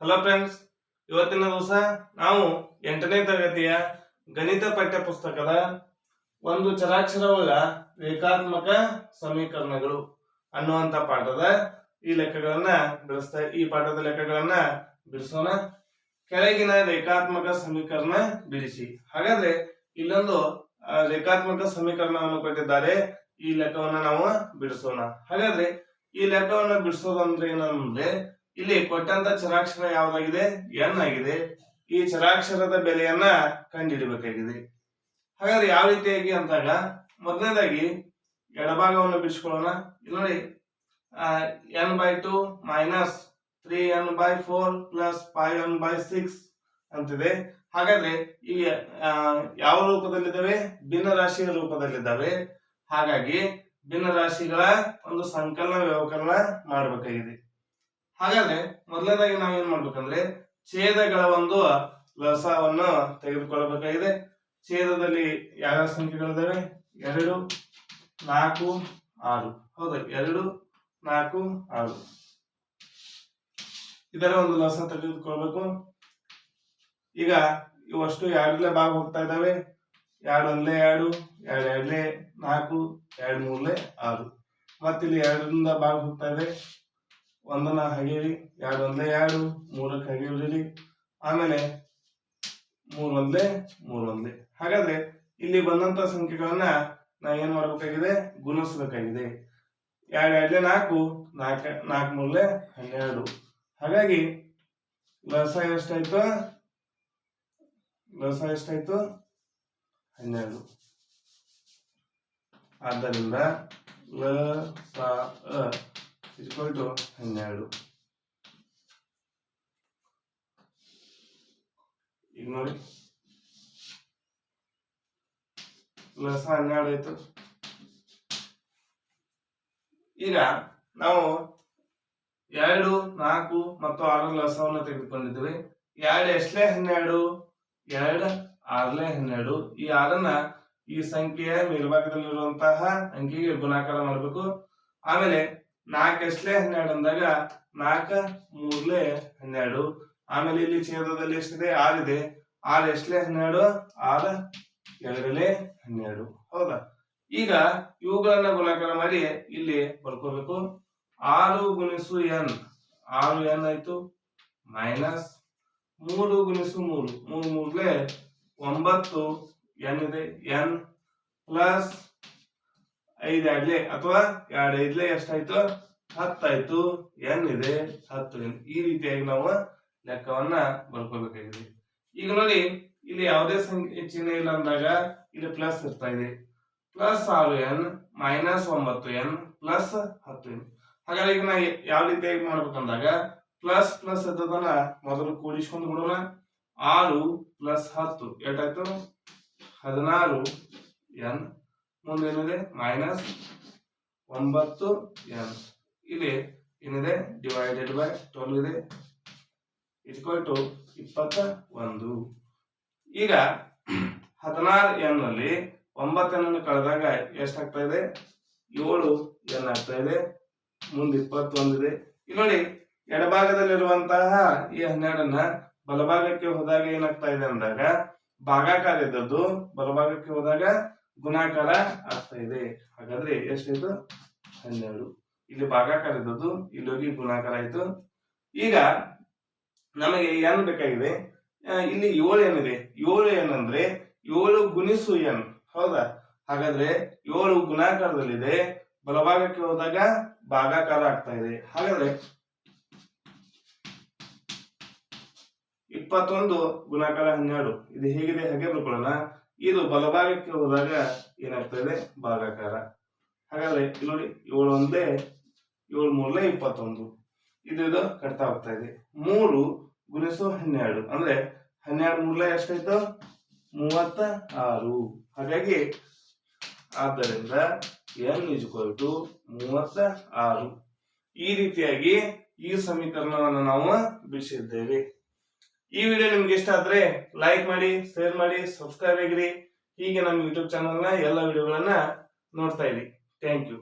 Hello friends ಇವತ್ತಿನ ದಿವಸ ನಾವು ಎಂಟನೇ ತರಗತಿಯ ಗಣಿತ ಪಠ್ಯ ಪುಸ್ತಕದ ಒಂದು ಚರಾಕ್ಷರವುಳ್ಳ ರೇಖಾತ್ಮಕ ಸಮೀಕರಣಗಳು ಅನ್ನುವಂತ ಪಾಠದ ಈ ಲೆಕ್ಕಗಳನ್ನ ಬಿಡಿಸ್ತಾ, ಈ ಪಾಠದ ಲೆಕ್ಕಗಳನ್ನ ಬಿಡಿಸೋಣ. ಕೆಳಗಿನ ರೇಖಾತ್ಮಕ ಸಮೀಕರಣ ಬಿಡಿಸಿ. ಹಾಗಾದ್ರೆ ಇಲ್ಲೊಂದು ರೇಖಾತ್ಮಕ ಸಮೀಕರಣವನ್ನು ಕೊಟ್ಟಿದ್ದಾರೆ, ಈ ಲೆಕ್ಕವನ್ನ ನಾವು ಬಿಡಿಸೋಣ. ಹಾಗಾದ್ರೆ ಈ ಲೆಕ್ಕವನ್ನ ಬಿಡಿಸೋದಂದ್ರೆ ಏನಂದ್ರೆ ಇಲ್ಲಿ ಕೊಟ್ಟಂತ ಚರಾಕ್ಷರ ಯಾವ್ದಾಗಿದೆ? ಎನ್ ಆಗಿದೆ. ಈ ಚರಾಕ್ಷರದ ಬೆಲೆಯನ್ನ ಕಂಡುಹಿಡಬೇಕಾಗಿದೆ ಹಾಗಾದ್ರೆ ಯಾವ ರೀತಿಯಾಗಿ ಅಂದಾಗ ಮೊದಲನೇದಾಗಿ ಎಡಭಾಗವನ್ನು ಬಿಡಿಸ್ಕೊಳ್ಳೋಣ. ಇಲ್ಲಿ ನೋಡಿ n by two minus three n by four plus five n by six ಅಂತಿದೆ. ಹಾಗಾದ್ರೆ ಈ ಯಾವ ರೂಪದಲ್ಲಿದ್ದಾವೆ? ಭಿನ್ನ ರಾಶಿಯ ರೂಪದಲ್ಲಿದ್ದಾವೆ. ಹಾಗಾಗಿ ಭಿನ್ನ ರಾಶಿಗಳ ಒಂದು ಸಂಕಲನ ವ್ಯವಕಲನ ಮಾಡಬೇಕಾಗಿದೆ. ಹಾಗಾದ್ರೆ ಮೊದಲನೇದಾಗಿ ನಾವು ಏನ್ ಮಾಡ್ಬೇಕಂದ್ರೆ ಛೇದಗಳ ಒಂದು ಲಸವನ್ನು ತೆಗೆದುಕೊಳ್ಳಬೇಕಾಗಿದೆ. ಛೇದದಲ್ಲಿ ಯಾವ ಸಂಖ್ಯೆಗಳಿದ್ದಾವೆ ಎರಡು, ನಾಲ್ಕು, ಆರು. ಹೌದಾ, ಎರಡು, ನಾಲ್ಕು, ಆರು. ಇದರ ಒಂದು ಲಸ ತೆಗೆದುಕೊಳ್ಬೇಕು. ಈಗ ಇವಷ್ಟು ಎರಡಲೇ ಭಾಗ ಹೋಗ್ತಾ ಇದ್ದಾವೆ. ಎರಡು ಒಂದೇ ಎರಡು ಎರಡು ಎರಡ್ಲೆ ನಾಲ್ಕು ಎರಡು ಮೂರ್ಲೆ ಆರು. ಮತ್ತಿಲ್ಲಿ ಎರಡರಿಂದ ಭಾಗ ಹೋಗ್ತಾ ಇದೆ ಒಂದನ್ನ ಹಗೇರಿ ಎರಡು ಒಂದೇ ಎರಡು ಮೂರಕ್ಕೆ ಹಗೇರಿ ಆಮೇಲೆ ಮೂರ್ ಒಂದೇ, ಮೂರ್ ಹಾಗಾದ್ರೆ ಇಲ್ಲಿ ಬಂದಂತ ಸಂಖ್ಯೆಗಳನ್ನ ನಾ ಏನ್ ಮಾಡ್ಬೇಕಾಗಿದೆ? ಗುಣಿಸ್ಬೇಕಾಗಿದೆ. ಎರಡು, ಎರಡ್ಲೆ ನಾಲ್ಕು, ನಾಲ್ಕ, ನಾಲ್ಕು ಮೂರ್ಲೆ ಹನ್ನೆರಡು. ಹಾಗಾಗಿ ಲಸ ಎಷ್ಟಾಯ್ತು? ಲಸ ಎಷ್ಟಾಯ್ತು? ಹನ್ನೆರಡು. ಆದ್ದರಿಂದ ಲ ಸ equal ಟು ಹನ್ನೆರಡು ಈಗ ನೋಡಿ ಲಸ ಹನ್ನೆರಡು ಆಯ್ತು ಈಗ ನಾವು ಎರಡು ನಾಲ್ಕು ಮತ್ತು ಆರು ಲಸವನ್ನು ತೆಗೆದುಕೊಂಡಿದ್ವಿ ಎರಡು ಎಷ್ಟಲೇ ಹನ್ನೆರಡು ಎರಡು ಆರಲೇ ಹನ್ನೆರಡು. ಈ ಆರನ್ನ ಈ ಸಂಖ್ಯೆಯ ಮೇಲ್ಭಾಗದಲ್ಲಿರುವಂತಹ ಅಂಕಿಗೆ ಗುಣಾಕಾರ ಮಾಡಬೇಕು. ಆಮೇಲೆ ನಾಲ್ಕು ಎಷ್ಟಲೇ ಹನ್ನೆರಡು ಅಂದಾಗ ನಾಲ್ಕ ಮೂರ್ಲೆ ಹನ್ನೆರಡು. ಆಮೇಲೆ ಇಲ್ಲಿ ಛೇದದಲ್ಲಿ ಎಷ್ಟಿದೆ? ಆರು ಎಷ್ಟಲೇ ಹನ್ನೆರಡು, ಆರು ಎರಡಲೆ ಹನ್ನೆರಡು. ಹೌದಾ? ಈಗ ಇವುಗಳನ್ನ ಗುಣಾಕಾರ ಮಾಡಿ ಇಲ್ಲಿ ಬರ್ಕೋಬೇಕು. ಆರು ಗುಣಿಸು ಎನ್. ಆರು ಎನ್ ಆಯ್ತು? ಮೈನಸ್ ಮೂರು ಗುಣಿಸು ಮೂರು. ಮೂರು ಮೂರ್ಲೆ ಒಂಬತ್ತು ಎನ್ ಇದೆ. ಎನ್ ಪ್ಲಸ್ ಐದು ಎರಡ್ಲೆ ಅಥವಾ ಎರಡು ಐದ್ಲೆ ಎಷ್ಟಾಯ್ತು ಹತ್ತಾಯ್ತು, ಎನ್ ಇದೆ, ಹತ್ತು ಎನ್ ಈ ರೀತಿಯಾಗಿ ನಾವು ಲೆಕ್ಕವನ್ನ ಬರ್ಕೋಬೇಕಾಗಿದೆ ಈಗ ನೋಡಿ, ಇಲ್ಲಿ ಯಾವುದೇ ಸಂಖ್ಯೆ, ಚಿಹ್ನೆ ಇಲ್ಲ ಅಂದಾಗ ಇಲ್ಲಿ ಪ್ಲಸ್ ಇರ್ತಾ ಇದೆ. ಪ್ಲಸ್ ಆರು ಎನ್ ಮೈನಸ್ ಒಂಬತ್ತು ಎನ್ ಪ್ಲಸ್ ಹತ್ತು ಎನ್. ಹಾಗಾದ್ರೆ ಈಗ ನಾ ಯಾವ ರೀತಿಯಾಗಿ ಮಾಡ್ಬೇಕಂದಾಗ ಪ್ಲಸ್ ಪ್ಲಸ್ ಇದ್ದದನ್ನ ಮೊದಲು ಕೂಡಿಸ್ಕೊಂಡು ಬಿಡೋಣ. ಆರು ಪ್ಲಸ್ ಹತ್ತು, ಎಷ್ಟಾಯ್ತು? ಹದಿನಾರು ಎನ್. ಮುಂದೇನಿದೆ ಮೈನಸ್ ಒಂಬತ್ತು ಎನ್ ಇಲ್ಲಿ ಏನಿದೆ? ಡಿವೈಡೆಡ್ ಬೈ ಟ್ವೆಲ್ ಇದೆ. ಇಟ್ಕೊಲ್ ಟು ಇಪ್ಪತ್ತ ಒಂದು ಈಗ ಹದಿನಾರು ಎನ್ನಲ್ಲಿ ಒಂಬತ್ತನ್ನು ಕಳೆದಾಗ ಎಷ್ಟಾಗ್ತಾ ಇದೆ? ಏಳು ಎನ್ ಆಗ್ತಾ ಇದೆ. ಮುಂದೆ ಇಪ್ಪತ್ತೊಂದಿದೆ ಇಲ್ಲಿ ನೋಡಿ, ಎಡಭಾಗದಲ್ಲಿರುವಂತಹ ಈ ಹನ್ನೆರಡನ್ನ ಬಲಭಾಗಕ್ಕೆ ಹೋದಾಗ ಏನಾಗ್ತಾ ಇದೆ ಅಂದಾಗ ಭಾಗಾಕಾರ ಇದ್ದದ್ದು ಬಲಭಾಗಕ್ಕೆ ಹೋದಾಗ ಗುಣಾಕಾರ ಆಗ್ತಾ ಇದೆ. ಹಾಗಾದ್ರೆ ಎಷ್ಟಾಯ್ತು ಹನ್ನೆರಡು. ಇಲ್ಲಿ ಭಾಗಾಕಾರ ಇದ್ದದ್ದು, ಇಲ್ಲಿ ಹೋಗಿ ಗುಣಾಕಾರ ಆಯ್ತು. ಈಗ ನಮಗೆ ಏನ್ ಬೇಕಾಗಿದೆ. ಇಲ್ಲಿ ಏಳು ಏನಿದೆ ಏಳು ಏನಂದ್ರೆ ಏಳು ಗುಣಿಸು ಎನ್ ಹೌದಾ? ಹಾಗಾದ್ರೆ ಏಳು ಗುಣಾಕಾರದಲ್ಲಿದೆ. ಬಲಭಾಗಕ್ಕೆ ಹೋದಾಗ ಭಾಗಾಕಾರ ಆಗ್ತಾ ಇದೆ. ಹಾಗಾದ್ರೆ ಇಪ್ಪತ್ತೊಂದು ಗುಣಾಕಾರ ಹನ್ನೆರಡು. ಇದು ಹೇಗಿದೆ? ಹಾಗೆ ಬರ್ಕೊಳ್ಳೋಣ. ಇದು ಬಲಭಾಗಕ್ಕೆ ಹೋದಾಗ ಏನಾಗ್ತಾ ಇದೆ ಭಾಗಾಕಾರ. ಹಾಗಾದ್ರೆ ನೋಡಿ, ಏಳು ಒಂದೇ, ಏಳು ಮೂರಲೆ ಇಪ್ಪತ್ತೊಂದು. ಇದು ಇದು ಕಟ್ತಾ ಆಗ್ತಾ ಇದೆ. ಮೂರು ಗುಣಿಸು ಹನ್ನೆರಡು. ಅಂದ್ರೆ ಹನ್ನೆರಡು ಮೂರಲೇ ಎಷ್ಟಾಯ್ತು? ಮೂವತ್ತ ಆರು. ಹಾಗಾಗಿ ಆದ್ದರಿಂದ ಎನ್ ಇಜ್ವಲ್ ಟು ಮೂವತ್ತ ಆರು. ಈ ರೀತಿಯಾಗಿ ಈ ಸಮೀಕರಣವನ್ನು ನಾವು ಬಿಡಿಸಿದ್ದೇವೆ. ಈ ವಿಡಿಯೋ ನಿಮ್ಗೆ ಇಷ್ಟ ಆದ್ರೆ ಲೈಕ್ ಮಾಡಿ ಶೇರ್ ಮಾಡಿ ಸಬ್ಸ್ಕ್ರೈಬ್ ಆಗಿರಿ. ಹೀಗೆ ನಮ್ಮ ಯೂಟ್ಯೂಬ್ ಚಾನಲ್ನ ಎಲ್ಲ ವಿಡಿಯೋಗಳನ್ನ ನೋಡ್ತಾ ಇರಿ. Thank you